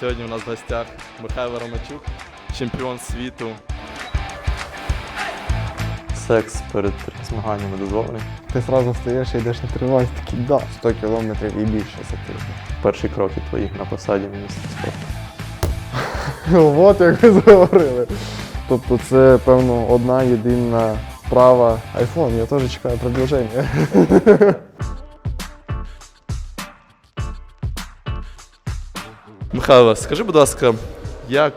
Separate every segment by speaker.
Speaker 1: Сьогодні у нас в гостях Михайло Ромачук, чемпіон світу. Секс перед змаганнями дозволений.
Speaker 2: Ти одразу встаєш і йдеш на тренування, такий, да, 100 кілометрів і більше за тиждень.
Speaker 1: Перші кроки твої на посаді міністра спорту.
Speaker 2: От як ви заговорили. Тобто це, певно, одна єдина права iPhone. Я теж чекаю продовження.
Speaker 1: Михайло, скажи, будь ласка, як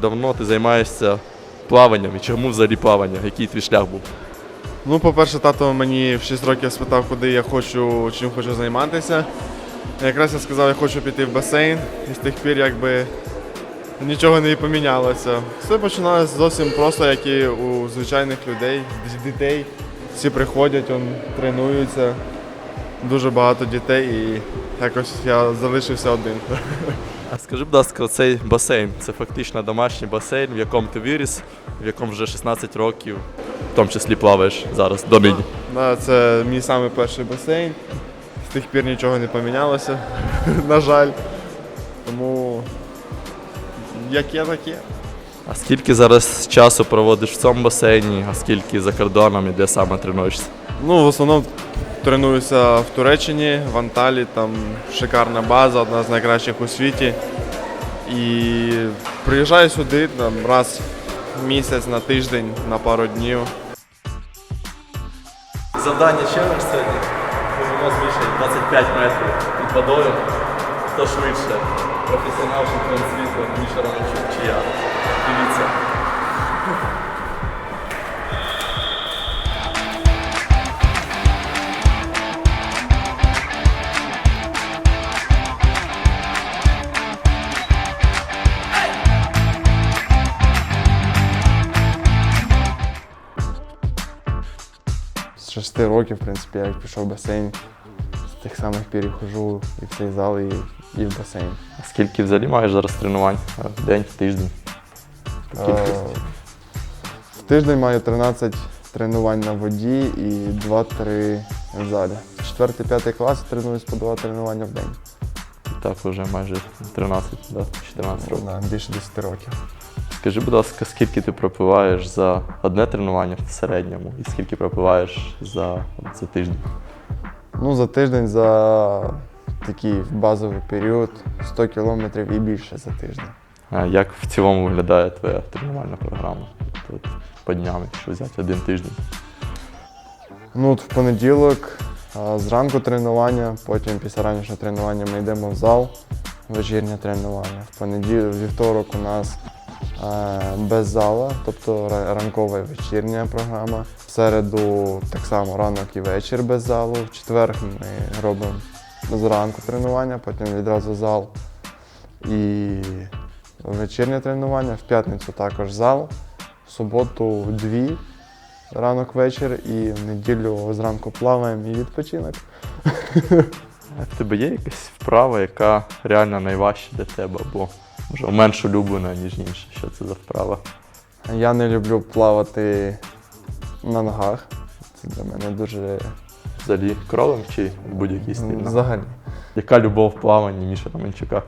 Speaker 1: давно ти займаєшся плаванням і чому взагалі плавання? Який твій шлях був?
Speaker 3: Ну, по-перше, тато мені в 6 років спитав, куди я хочу, чим хочу займатися. Якраз я сказав, я хочу піти в басейн, і з тих пір якби нічого не помінялося. Все починалося зовсім просто, як і у звичайних людей, дітей. Всі приходять, он, тренуються. Дуже багато дітей і якось я залишився один.
Speaker 1: А скажи, будь ласка, цей басейн це фактично домашній басейн, в якому ти виріс, в якому вже 16 років, в тому числі плаваєш зараз до нині.
Speaker 3: Да, це мій самий перший басейн. З тих пір нічого не помінялося, на жаль. Тому як є, так є.
Speaker 1: А скільки зараз часу проводиш в цьому басейні, а скільки за кордоном і де саме тренуєшся?
Speaker 3: Ну, в основному тренуюся в Туреччині, в Анталії, там шикарна база, одна з найкращих у світі. І приїжджаю сюди там, раз в місяць на тиждень, на пару днів.
Speaker 1: Завдання челендж сьогодні. Можемо більше 25 метрів під водою. Хто швидше? Професіонал чемпіон світу, Міша Романчук чи я. Дивіться.
Speaker 2: З 6 років, в принципі, я пішов в басейн. З тих самих пір і хожу і в цей зал, і, і в басейн.
Speaker 1: А скільки взагалі маєш зараз тренувань? В день, в тиждень? По
Speaker 2: Е,
Speaker 1: кількості.
Speaker 2: В тиждень маю 13 тренувань на воді і 2-3 в залі. Четвертий, п'ятий клас тренуюсь по 2 тренування в день.
Speaker 1: Так, вже майже 13, да, 14 років.
Speaker 2: Да, більше 10 років.
Speaker 1: Скажи, будь ласка, скільки ти пропиваєш за одне тренування в середньому і скільки пропиваєш за, за тиждень?
Speaker 2: Ну, за тиждень, за такий базовий період 100 кілометрів і більше за тиждень.
Speaker 1: А як в цілому виглядає твоя тренувальна програма? Тут по дням, якщо взяти один тиждень.
Speaker 2: Ну, от в понеділок зранку тренування, потім після ранішнього тренування ми йдемо в зал, вечірнє тренування. В понеділок, вівторок у нас без зала, тобто ранкова і вечірня програма. В середу так само ранок і вечір без залу. В четвер ми робимо зранку тренування, потім відразу зал і вечірнє тренування. В п'ятницю також зал, в суботу дві ранок вечір і в неділю зранку плаваємо і відпочинок.
Speaker 1: В тебе є якась вправа, яка реально найважча для тебе, або може менш улюблена, ніж інша? Що це за вправа?
Speaker 2: Я не люблю плавати на ногах. Це для мене дуже
Speaker 1: Взагалі кролем чи будь-який стиль?
Speaker 2: взагалі.
Speaker 1: Яка любов в плаванні Міша Романчука?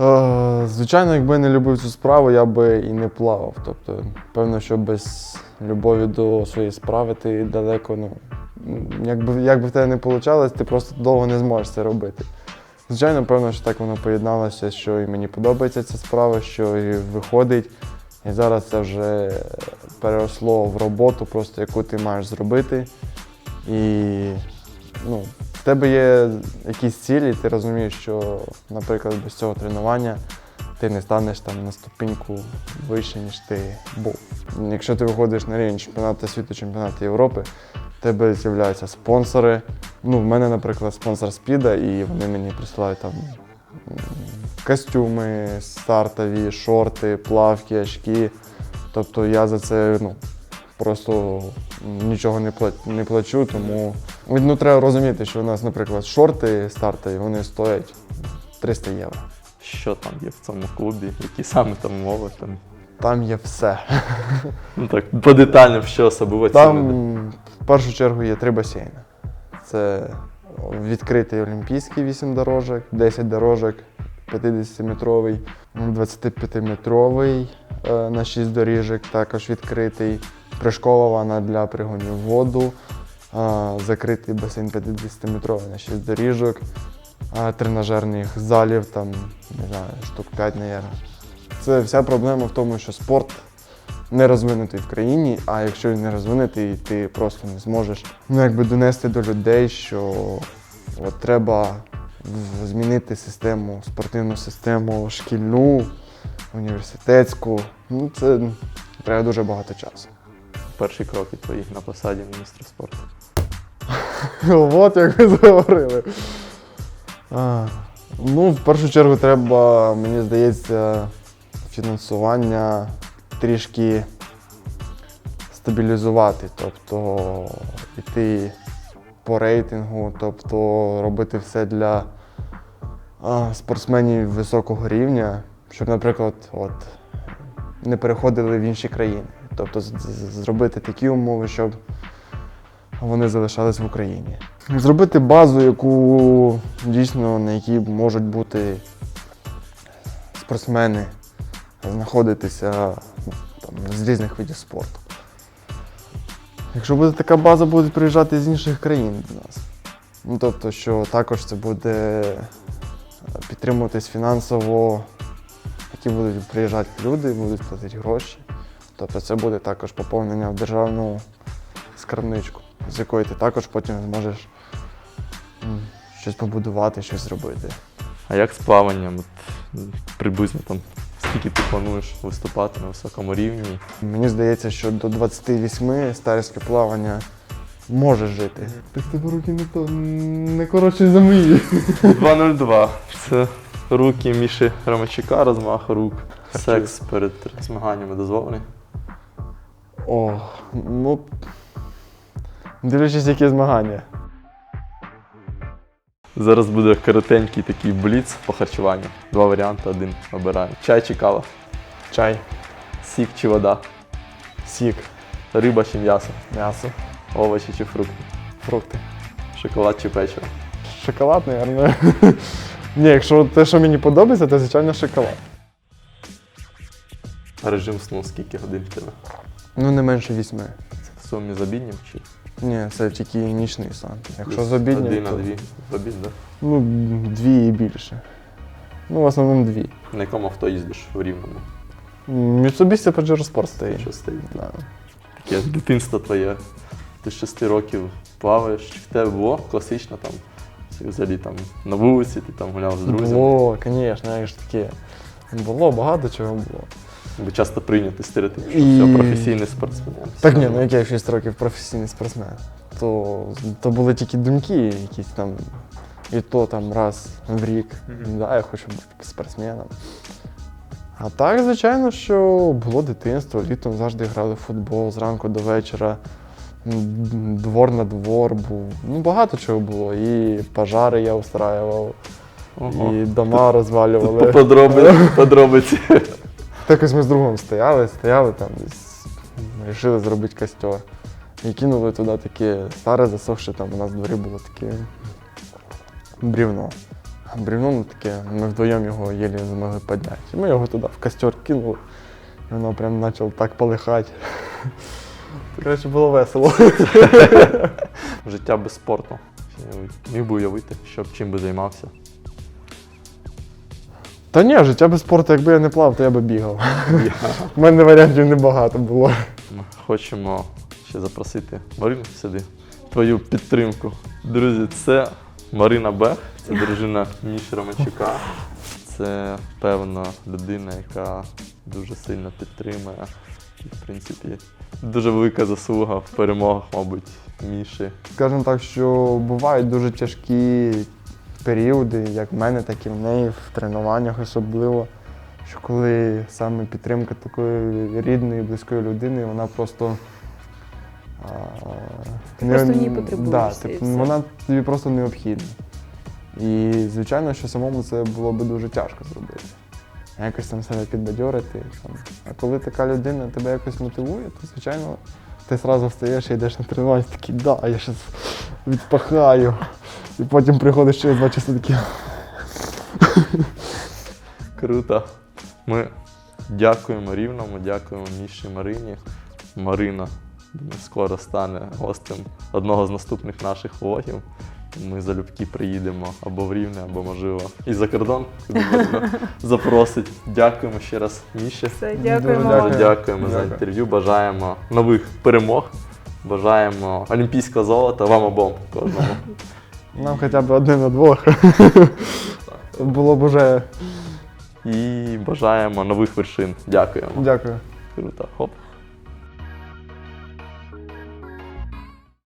Speaker 2: Е, Звичайно, якби я не любив цю справу, я би і не плавав. Тобто, певно, що без любові до своєї справи ти далеко, ну, якби, як би в тебе не вийшло, ти просто довго не зможеш це робити. Звичайно, певно, що так воно поєдналося, що і мені подобається ця справа, що і виходить. І зараз це вже переросло в роботу, просто яку ти маєш зробити. І ну, в тебе є якісь цілі, ти розумієш, що, наприклад, без цього тренування ти не станеш там на ступіньку вище, ніж ти був. Якщо ти виходиш на рівень чемпіонату світу, чемпіонату Європи, тебе з'являються спонсори. Ну, в мене, наприклад, спонсор Спіда, і вони мені присилають там костюми, стартові, шорти, плавки, очки. Тобто я за це ну, просто нічого не, не плачу, тому ну, треба розуміти, що у нас, наприклад, шорти стартові, вони стоять 300 євро.
Speaker 1: Що там є в цьому клубі? Які саме там умови? Там,
Speaker 2: Там є все.
Speaker 1: ну так, подетально, що особливо
Speaker 2: Там
Speaker 1: цінне?
Speaker 2: в першу чергу є три басейни. Це відкритий олімпійський 8 дорожок, 10 дорожок 50-метровий, 25-метровий е, на 6 доріжок, також відкритий. Пришкола ванна для пригонів в воду, е, закритий басейн 50-метровий на 6 доріжок, е, тренажерних залів, там, не знаю, штук 5, мабуть. Це вся проблема в тому, що спорт не розвинутий в країні, а якщо він не розвинутий, ти просто не зможеш ну, якби донести до людей, що от треба змінити систему, спортивну систему, шкільну, університетську. Ну, це треба дуже багато часу.
Speaker 1: Перші кроки твої на посаді міністра спорту.
Speaker 2: От як ви заговорили. Ну, в першу чергу треба, мені здається, фінансування трішки стабілізувати, тобто йти по рейтингу, тобто робити все для спортсменів високого рівня, щоб, наприклад, от, не переходили в інші країни. Тобто зробити такі умови, щоб вони залишались в Україні. Зробити базу, яку дійсно на якій можуть бути спортсмени знаходитися ну, там, з різних видів спорту. Якщо буде така база, будуть приїжджати з інших країн до нас. Ну, тобто, що також це буде е, підтримуватись фінансово, які будуть приїжджати люди, будуть платити гроші. Тобто це буде також поповнення в державну скарбничку, з якої ти також потім зможеш щось побудувати, щось зробити.
Speaker 1: А як з плаванням? Приблизно там, скільки ти плануєш виступати на високому рівні?
Speaker 2: Mені здається, що до 28 старське плавання може жити. Так тебе руки не то не коротше за мої.
Speaker 1: 2.02. Це руки Міші Ромачука, розмах рук. Секс перед змаганнями дозволений.
Speaker 2: О, ну. Дивлячись, які змагання.
Speaker 1: Зараз буде коротенький такий бліц по харчуванню. Два варіанти, один обираємо. Чай чи кава,
Speaker 2: Чай,
Speaker 1: сік чи вода,
Speaker 2: сік,
Speaker 1: риба чи м'ясо,
Speaker 2: м'ясо,
Speaker 1: овочі чи фрукти,
Speaker 2: фрукти.
Speaker 1: шоколад чи печиво.
Speaker 2: Шоколад, мабуть. Ні, якщо те, що мені подобається, то звичайно шоколад.
Speaker 1: Режим сну скільки годин в тебе?
Speaker 2: Ну, не менше вісьми.
Speaker 1: Це в сумі з обіднім чи
Speaker 2: Ні, це тільки нічний сон. Якщо з обіднім,
Speaker 1: Година,
Speaker 2: то
Speaker 1: дві в обід, да?
Speaker 2: ну, дві і більше. Ну, в основному дві.
Speaker 1: На якому авто їздиш в рівному?
Speaker 2: Mitsubishi Pajero Sport стоїть.
Speaker 1: Що стоїть?
Speaker 2: Да.
Speaker 1: Таке дитинство твоє. Ти з 6 років плаваєш, чи в тебе було класично там, взагалі там на вулиці, ти там гуляв з друзями.
Speaker 2: Було, звісно, як ж таке. Було, багато чого було.
Speaker 1: Бо часто прийнятий стереотип, що
Speaker 2: І-
Speaker 1: все професійний спортсмен.
Speaker 2: Так ні, ну як я 6 років професійний спортсмен, то, то були тільки думки, якісь там, і то там раз в рік. Да, я хочу бути спортсменом. А так, звичайно, що було дитинство, літом завжди грали в футбол зранку до вечора. М, Двор на двор був. Ну, багато чого було. І пожари я устраював,
Speaker 1: Ого.
Speaker 2: і дома
Speaker 1: Тут
Speaker 2: розвалювали.
Speaker 1: подробиці. подробиці.
Speaker 2: Так ось ми з другом стояли, стояли там, десь, вирішили зробити костер. І кинули туди таке старе засохше, там у нас в дворі було таке брівно. Брівно ну, таке, ми вдвоєм його єлі змогли підняти. Ми його туди в костер кинули, і воно прям почало так полихати. Коротше, було весело.
Speaker 1: Життя без спорту. Міг би уявити, що б чим би займався.
Speaker 2: Та ні, життя без спорту, якби я не плавав, то я би бігав. У мене варіантів небагато було.
Speaker 1: Ми хочемо ще запросити Марину сюди. Твою підтримку. Друзі, це Марина Бех, це дружина Міші Романчука. Це певна людина, яка дуже сильно підтримує. І, в принципі, дуже велика заслуга в перемогах, мабуть, Міші.
Speaker 2: Скажімо так, що бувають дуже тяжкі періоди, як в мене, так і в неї, в тренуваннях особливо. Що коли саме підтримка такої рідної, близької людини, вона просто. а,
Speaker 4: Ти просто в ній потребуєш,
Speaker 2: Да,
Speaker 4: це і
Speaker 2: вона тобі просто необхідна. І звичайно, що самому це було би дуже тяжко зробити. Якось там себе підбадьорити. Там. А коли така людина тебе якось мотивує, то звичайно ти одразу встаєш і йдеш на тренування, такий, да, я зараз відпахаю. І потім приходиш через два часи такий.
Speaker 1: Круто. Ми дякуємо рівному, дякуємо Міші Марині. Марина скоро стане гостем одного з наступних наших влогів. Ми залюбки приїдемо або в Рівне, або можливо і за кордон, куди запросить. Дякуємо ще раз, Міші.
Speaker 4: Все,
Speaker 2: Дуже
Speaker 4: дякуємо
Speaker 1: дякуємо за інтерв'ю. Бажаємо нових перемог. Бажаємо олімпійського золота вам обом кожному.
Speaker 2: Нам хоча б одне на двох. Було б уже.
Speaker 1: І бажаємо нових вершин. Дякуємо.
Speaker 2: Дякую.
Speaker 1: Круто. Хоп.